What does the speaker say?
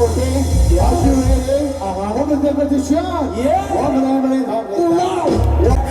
Okay? Yeah. Are you ready? Uh-huh. What the petition? Yeah. What the petition? Yeah